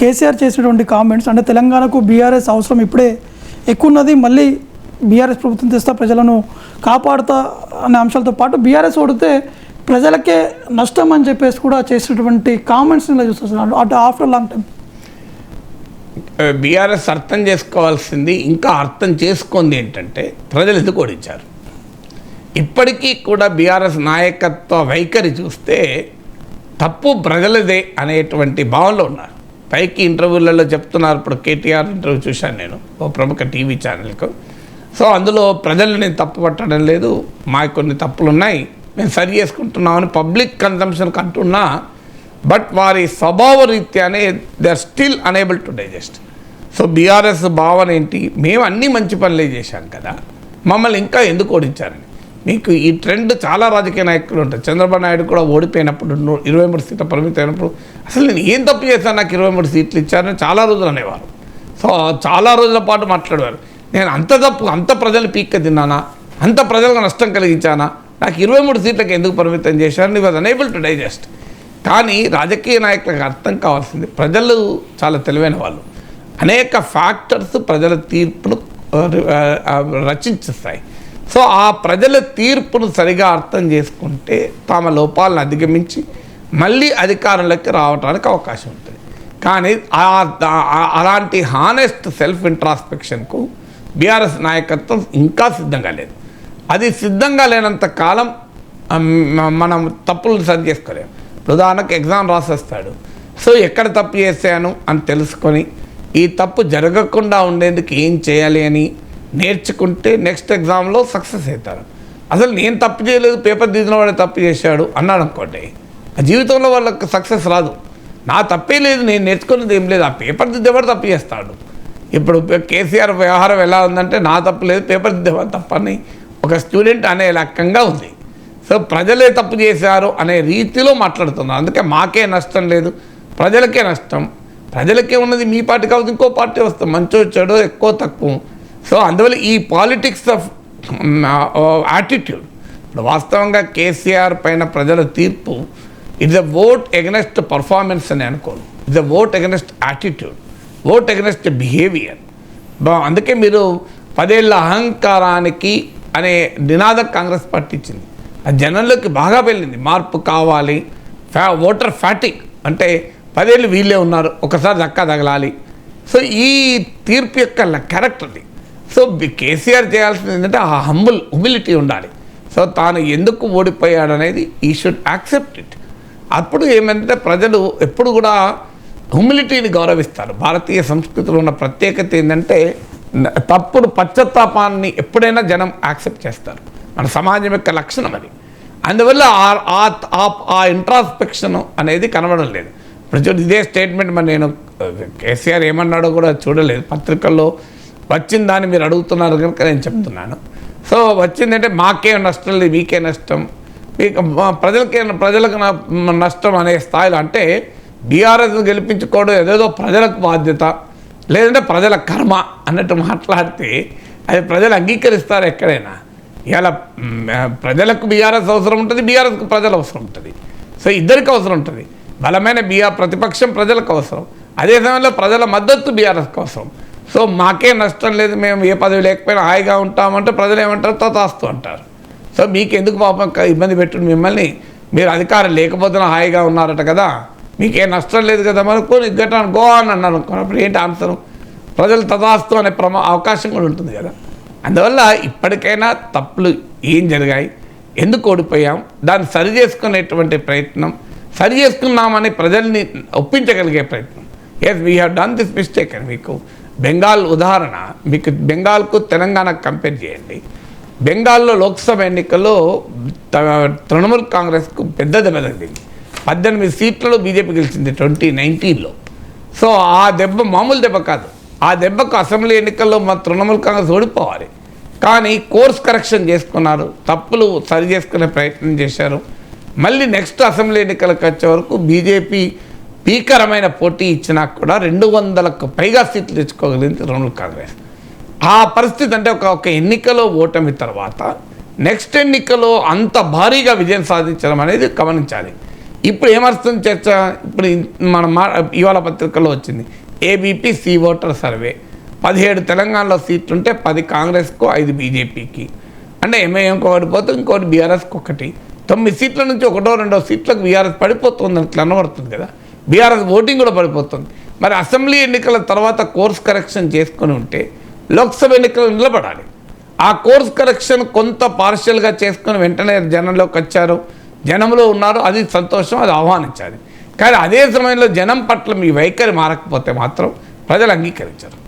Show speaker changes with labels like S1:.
S1: కేసీఆర్ చేసినటువంటి కామెంట్స్ అంటే తెలంగాణకు బీఆర్ఎస్ అవసరం ఇప్పుడే ఎక్కువ ఉన్నది మళ్ళీ బీఆర్ఎస్ ప్రభుత్వం తెస్తా ప్రజలను కాపాడుతా అనే అంశాలతో పాటు బీఆర్ఎస్ ఓడితే ప్రజలకే నష్టం అని చెప్పేసి కూడా చేసినటువంటి కామెంట్స్ని ఇలా చూస్తున్నాను అటు ఆఫ్టర్ లాంగ్ టైం
S2: బీఆర్ఎస్ అర్థం చేసుకోవాల్సింది ఇంకా అర్థం చేసుకుంది ఏంటంటే ప్రజలు ఎందుకు ఓడించారు? ఇప్పటికీ కూడా బీఆర్ఎస్ నాయకత్వ వైఖరి చూస్తే తప్పు ప్రజలదే అనేటువంటి భావనలో ఉన్నారు. పైకి ఇంటర్వ్యూలలో చెప్తున్నారు. ఇప్పుడు కేటీఆర్ ఇంటర్వ్యూ చూశాను నేను ఓ ప్రముఖ టీవీ ఛానల్కు. సో అందులో ప్రజలు నేను తప్పు పట్టడం లేదు. మాకు కొన్ని తప్పులు ఉన్నాయి మేము సరి చేసుకుంటున్నామని పబ్లిక్ కన్సంప్షన్కి అంటున్నా. బట్ వారి స్వభావ రీత్యానే they are still unable to digest. So BRS భావన ఏంటి? మేము అన్ని మంచి పనులే చేశాం కదా. మమ్మల్ని ఇంకా ఎందుకు ఓడించారని మీకు ఈ ట్రెండ్ చాలా రాజకీయ నాయకులు ఉంటాయి చంద్రబాబు నాయుడు కూడా ఓడిపోయినప్పుడు ఇరవై మూడు సీట్ల పరిమితి అయినప్పుడు అసలు నేను ఏం తప్పు చేశాను? నాకు ఇరవై మూడు సీట్లు ఇచ్చారని చాలా రోజులు అనేవారు. సో చాలా రోజుల పాటు మాట్లాడేవారు. నేను అంత తప్పు అంత ప్రజలు పీక్క తిన్నానా? అంత ప్రజలకు నష్టం కలిగించానా? నాకు ఇరవై మూడు సీట్లకు ఎందుకు పరిమితం చేశారని వాజ్ అనేబుల్ టు డైజెస్ట్ కానీ రాజకీయ నాయకులకు అర్థం కావాల్సింది ప్రజలు చాలా తెలివైన వాళ్ళు. అనేక ఫ్యాక్టర్స్ ప్రజల తీర్పును రచించిస్తాయి. సో ఆ ప్రజల తీర్పును సరిగా అర్థం చేసుకుంటే తమ లోపాలను అధిగమించి మళ్ళీ అధికారంలోకి రావడానికి అవకాశం ఉంటుంది. కానీ ఆ- అలాంటి హానెస్ట్ సెల్ఫ్ ఇంట్రాస్పెక్షన్కు బీఆర్ఎస్ నాయకత్వం ఇంకా సిద్ధంగా లేదు. అది సిద్ధంగా లేనంత కాలం మనం తప్పులు సరి చేసుకోలేము ఉదాహరణకు ఎగ్జామ్ రాసేస్తాడు. సో ఎక్కడ తప్పు చేశాను? అని తెలుసుకొని ఈ తప్పు జరగకుండా ఉండేందుకు ఏం చేయాలి అని నేర్చుకుంటే నెక్స్ట్ ఎగ్జామ్లో సక్సెస్ అవుతారు. అసలు నేను తప్పు చేయలేదు పేపర్ దిద్దిన వాడే తప్పు చేశాడు అన్నాడు అనుకోండి ఆ జీవితంలో వాళ్ళకి సక్సెస్ రాదు. నా తప్పే లేదు నేను నేర్చుకున్నది ఏం లేదు ఆ పేపర్ దిద్దేవాడు తప్పు చేస్తాడు. ఇప్పుడు కేసీఆర్ వ్యవహారం ఎలా ఉందంటే నా తప్పు లేదు పేపర్ దిద్దేవాడు తప్పని ఒక స్టూడెంట్ అనే లక్కంగా ఉంది. సో ప్రజలే తప్పు చేశారు అనే రీతిలో మాట్లాడుతున్నారు అందుకే మాకే నష్టం లేదు ప్రజలకే నష్టం. ప్రజలకే ఉన్నది మీ పార్టీ కావచ్చు ఇంకో పార్టీ వస్తాం మంచో చెడో ఎక్కువ తక్కువ. సో అందువల్ల ఈ పాలిటిక్స్ ఆఫ్ యాటిట్యూడ్ ఇప్పుడు వాస్తవంగా కేసీఆర్ పైన ప్రజల తీర్పు it's a vote against performance అని అనుకోను. It's a vote against attitude vote against behaviour అందుకే మీరు పదేళ్ళ అహంకారానికి అనే నినాదం కాంగ్రెస్ పార్టీ ఇచ్చింది. అది జనంలోకి బాగా వెళ్ళింది. మార్పు కావాలి. ఫ్యా ఓటర్ ఫ్యాటిక్ అంటే పదేళ్ళు వీళ్ళే ఉన్నారు. ఒకసారి దక్కా తగలాలి. సో ఈ తీర్పు యొక్క క్యారెక్టర్ది సో కేసీఆర్ చేయాల్సింది ఏంటంటే ఆ హంబుల్ హ్యూమిలిటీ ఉండాలి. సో తాను ఎందుకు ఓడిపోయాడనేది ఈ షుడ్ యాక్సెప్ట్ ఇట్ అప్పుడు ఏమంటే ప్రజలు ఎప్పుడు కూడా హ్యూమిలిటీని గౌరవిస్తారు. భారతీయ సంస్కృతిలో ఉన్న ప్రత్యేకత ఏంటంటే తప్పుడు పశ్చత్తాపాన్ని ఎప్పుడైనా జనం యాక్సెప్ట్ చేస్తారు. మన సమాజం యొక్క లక్షణం అది. అందువల్ల ఆ- ఆ- ఇంట్రాస్పెక్షన్ అనేది కనబడడం లేదు. ఇప్పుడు ఇదే స్టేట్మెంట్ మరి నేను కేసీఆర్ ఏమన్నాడో కూడా చూడలేదు. పత్రికల్లో వచ్చిన దాన్ని మీరు అడుగుతున్నారు కనుక నేను చెప్తున్నాను. సో వచ్చిందంటే మాకే నష్టం లేదు మీకే నష్టం. మీకు ప్రజలకే ప్రజలకు న- నష్టం అనే స్థాయిలో అంటే బీఆర్ఎస్ గెలిపించుకోవడం ఏదేదో ప్రజలకు బాధ్యత లేదంటే ప్రజల కర్మ అన్నట్టు మాట్లాడితే అది ప్రజలు అంగీకరిస్తారు ఎక్కడైనా. ఇలా ప్రజలకు బీఆర్ఎస్ అవసరం ఉంటుంది బీఆర్ఎస్కు ప్రజలు అవసరం ఉంటుంది. సో ఇద్దరికి అవసరం ఉంటుంది. బలమైన బీఆర్ ప్రతిపక్షం ప్రజలకు అవసరం. అదే సమయంలో ప్రజల మద్దతు బీఆర్ఎస్కి అవసరం. సో మాకే నష్టం లేదు మేము ఏ పదవి లేకపోయినా హాయిగా ఉంటామంటే ప్రజలు ఏమంటారు? తతాస్తు అంటారు. సో మీకు ఎందుకు పాపం ఇబ్బంది పెట్టుడు మిమ్మల్ని? మీరు అధికారం లేకపోతేనే హాయిగా ఉన్నారట కదా? మీకేం నష్టం లేదు కదా మరి? కొన్ని గట్టాను గో అని అన్నారు అనుకున్నప్పుడు ఏంటి ఆన్సర్? ప్రజలు తదాస్తు అనే ప్రమా అవకాశం కూడా ఉంటుంది కదా. అందువల్ల ఇప్పటికైనా తప్పులు ఏం జరిగాయి? ఎందుకు ఓడిపోయాం? దాన్ని సరి చేసుకునేటువంటి ప్రయత్నం సరి చేసుకున్నామని ప్రజల్ని ఒప్పించగలిగే ప్రయత్నం. Yes we have done this mistake అని మీకు బెంగాల్ ఉదాహరణ మీకు బెంగాల్కు తెలంగాణకు కంపేర్ చేయండి. బెంగాల్లో లోక్సభ ఎన్నికల్లో తృణమూల్ కాంగ్రెస్కు పెద్ద దెబ్బ పద్దెనిమిది సీట్లలో బీజేపీ గెలిచింది ట్వంటీ నైన్టీన్లో. సో ఆ దెబ్బ మామూలు దెబ్బ కాదు. ఆ దెబ్బకు అసెంబ్లీ ఎన్నికల్లో మా తృణమూల్ కాంగ్రెస్ ఓడిపోవాలి. కానీ కోర్స్ కరెక్షన్ చేసుకున్నారు. తప్పులు సరి చేసుకునే ప్రయత్నం చేశారు. మళ్ళీ నెక్స్ట్ అసెంబ్లీ ఎన్నికలకు వచ్చే వరకు బీజేపీ భీకరమైన పోటీ ఇచ్చినా కూడా రెండు వందలకు పైగా సీట్లు తెచ్చుకోగలిగింది తృణమూల్ కాంగ్రెస్. ఆ పరిస్థితి అంటే ఒక ఒక ఎన్నికలో ఓటమి తర్వాత నెక్స్ట్ ఎన్నికలో అంత భారీగా విజయం సాధించడం అనేది గమనించాలి. ఇప్పుడు ఏమరుస్తుంది చర్చ? ఇప్పుడు మన మా ఇవాళ పత్రికలో వచ్చింది. ఏబీపీ సి ఓటర్ సర్వే పదిహేడు తెలంగాణలో సీట్లు ఉంటే పది కాంగ్రెస్కు ఐదు బీజేపీకి అంటే ఎంఐఎంకి ఒకటి పోతే ఇంకోటి బీఆర్ఎస్కి ఒకటి. తొమ్మిది సీట్ల నుంచి ఒకటో రెండో సీట్లకు బీఆర్ఎస్ పడిపోతుంది అట్లా కనబడుతుంది కదా. బీఆర్ఎస్ ఓటింగ్ కూడా పడిపోతుంది. మరి అసెంబ్లీ ఎన్నికల తర్వాత కోర్స్ కరెక్షన్ చేసుకొని ఉంటే లోక్సభ ఎన్నికలు నిలబడాలి. ఆ కోర్స్ కరెక్షన్ కొంత పార్షియల్గా చేసుకొని వెంటనే జనంలోకి వచ్చారు. జనంలో ఉన్నారు. అది సంతోషం అది ఆహ్వానించాలి. కానీ అదే సమయంలో జనం పట్ల మీ వైఖరి మారకపోతే మాత్రం ప్రజలు అంగీకరించరు.